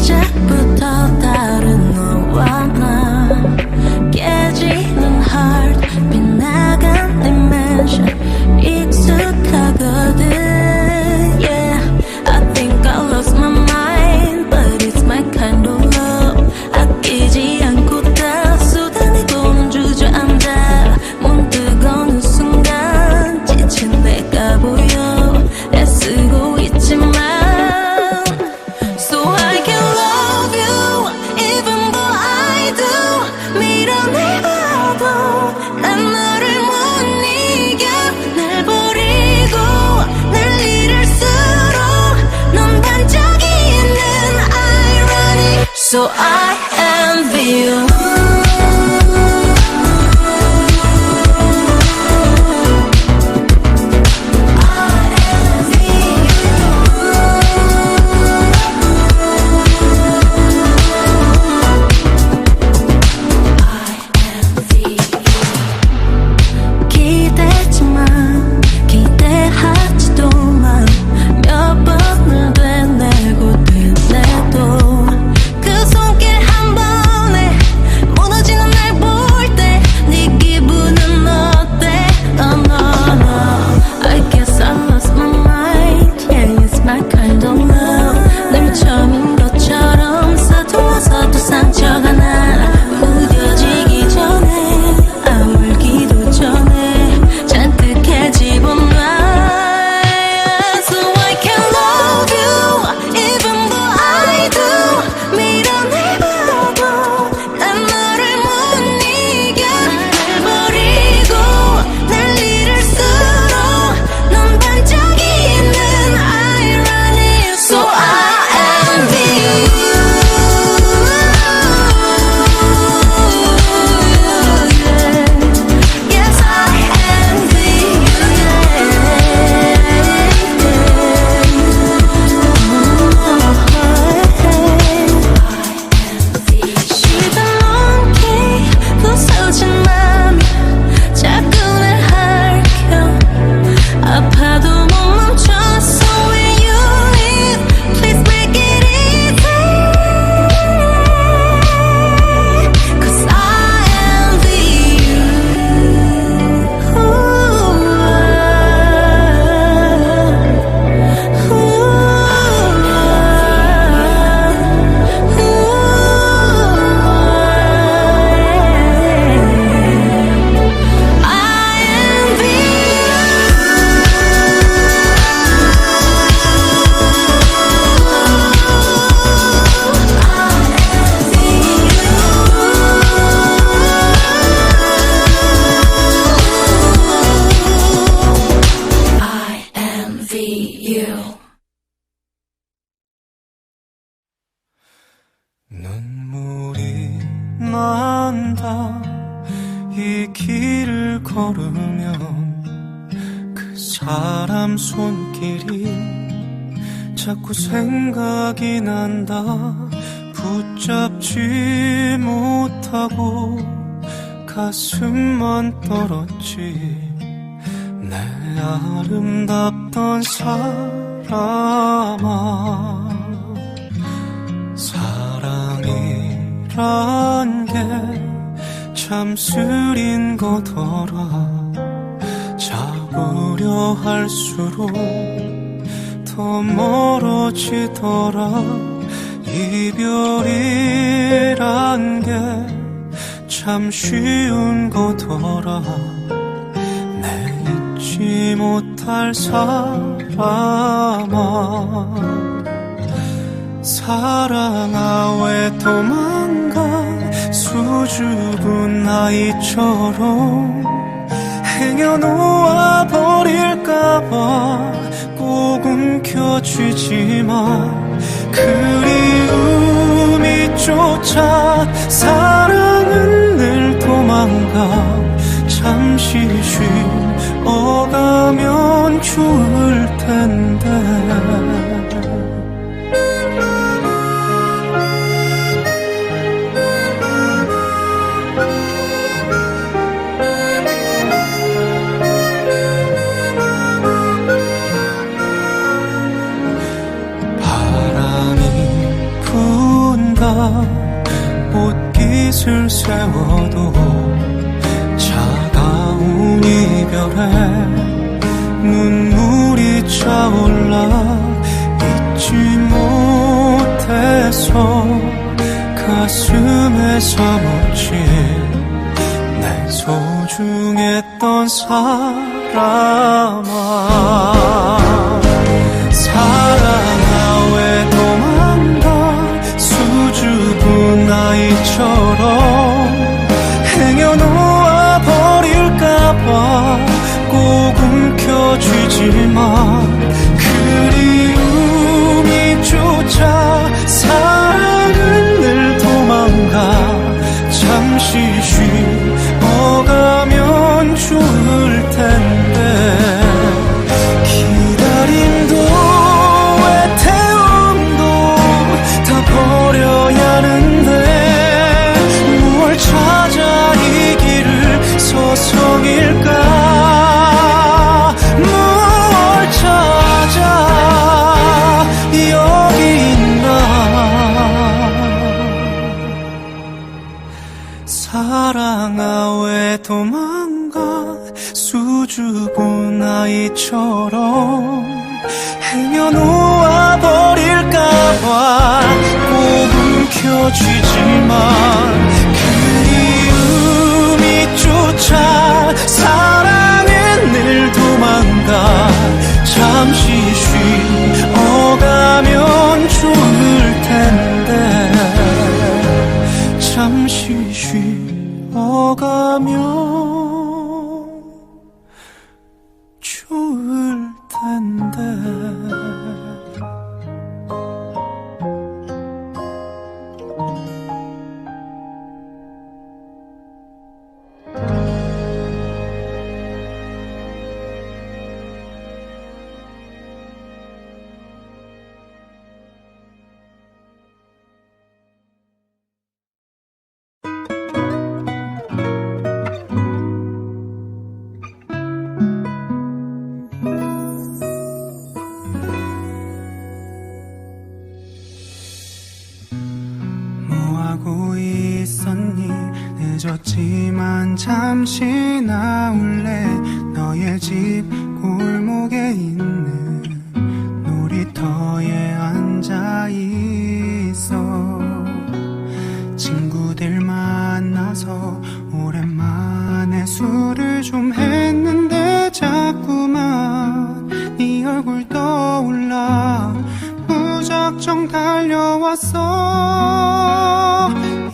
Майже питав you. 눈물이 난다. 이 길을 걸으면 그 사람 손길이 자꾸 생각이 난다. 붙잡지 못하고 가슴만 떨었지. 아름답던 사람아 사랑이란 게참 술인 거더라. 잡으려 할수록 더 멀어지더라. 이별이란 게 참 쉬운 거더라. 잊지 못할 사람아 사랑아 왜 도망가 수줍은 아이처럼 행여놓아 버릴까봐 꼭 움켜쥐지 마 그리움이 쫓아 사랑은 늘 도망가 잠시 쉬 어가면 좋을 텐데. 사무친 내 소중했던 사람 서성일까 앉아 있어. 친구들 만나서 오랜만에 술을 좀 했는데 자꾸만 네 얼굴 떠올라 무작정 달려왔어.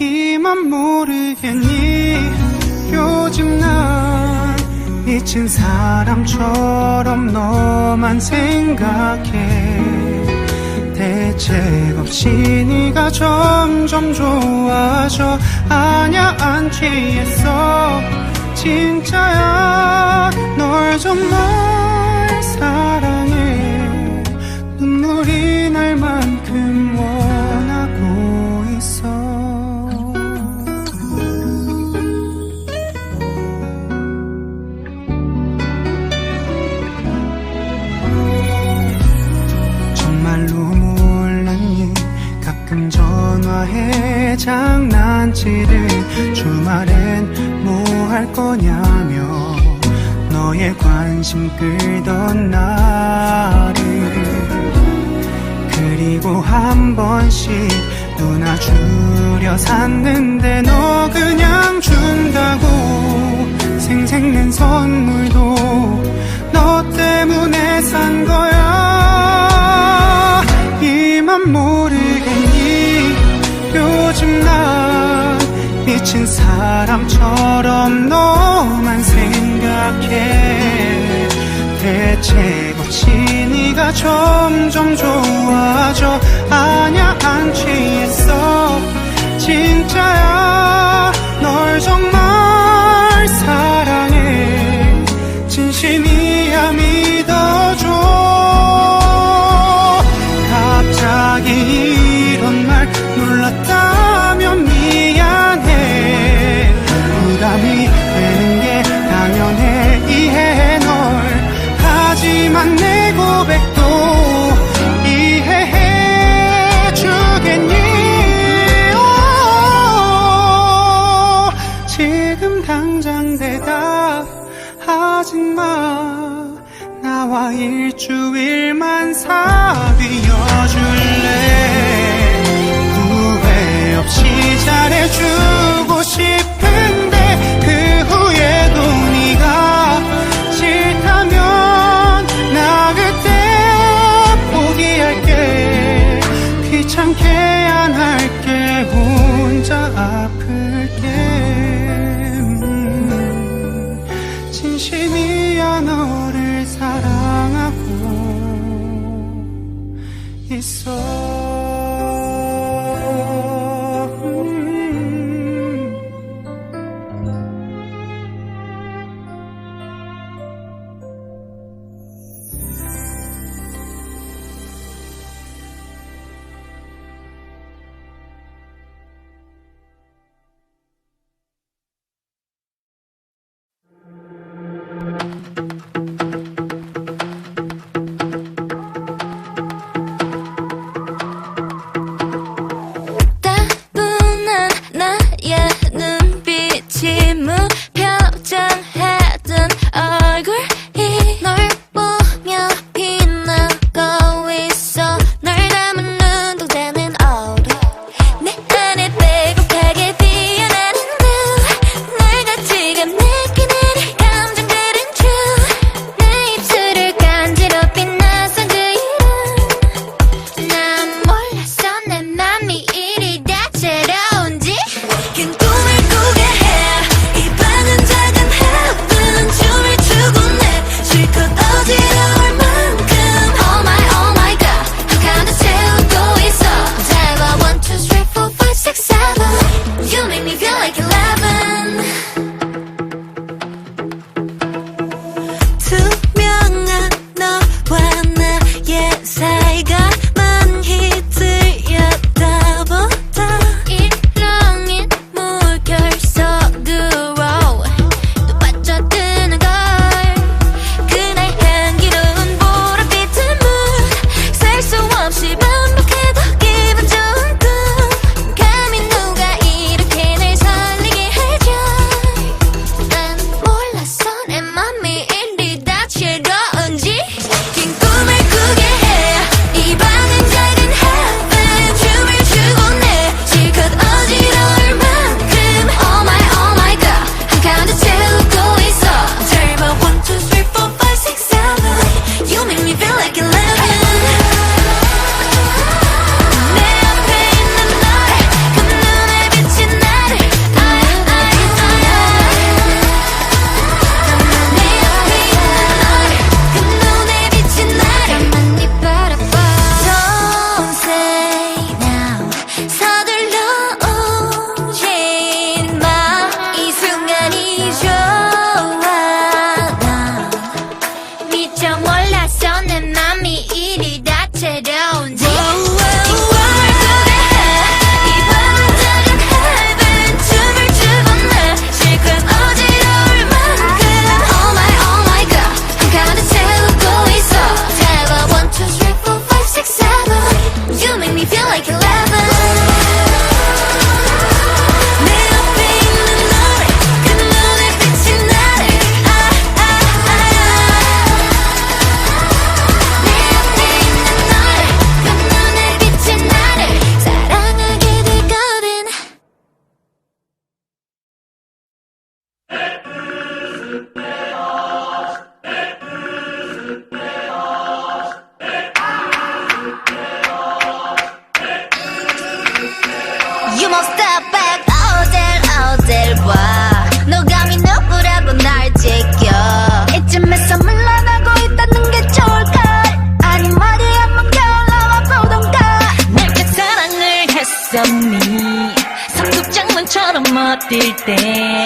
이만 모르겠니? 요즘 난 미친 사람처럼 너만 생각해 대책 없이 네가 점점 좋아져. 아냐 안 취했어 진짜야. 널 정말 사랑 전화해. 장난치듯 주말엔 뭐 할 거냐며 너의 관심 끌던 날을 그리고 한 번씩 누나 주려 샀는데 너 그냥 준다고 생생낸 선물도 너 때문에 산 거야. 이만 모르겠니 요즘 난 미친 사람처럼 너만 생각해. 대책 없이 네가 점점 좋아져 아냐 안 취했어. 진짜야 널 정말 மாத்திட்டேன்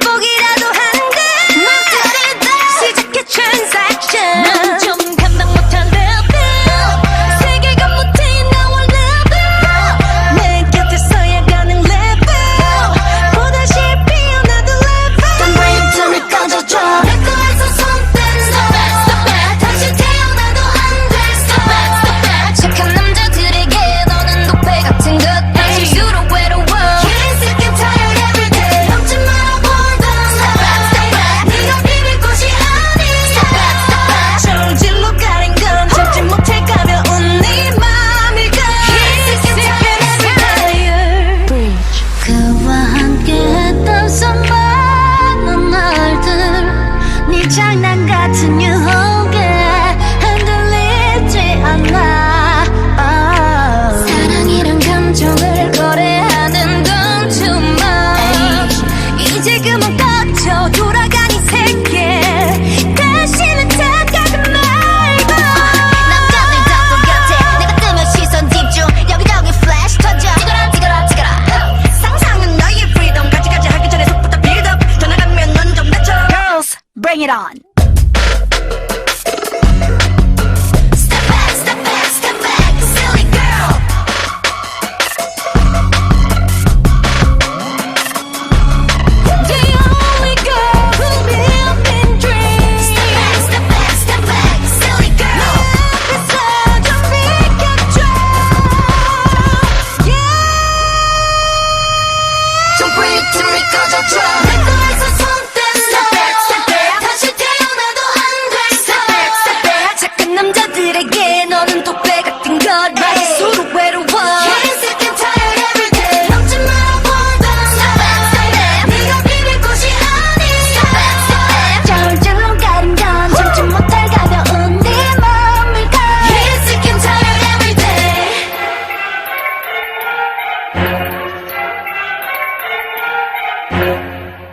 축복이라 밑으로 이끌어줘.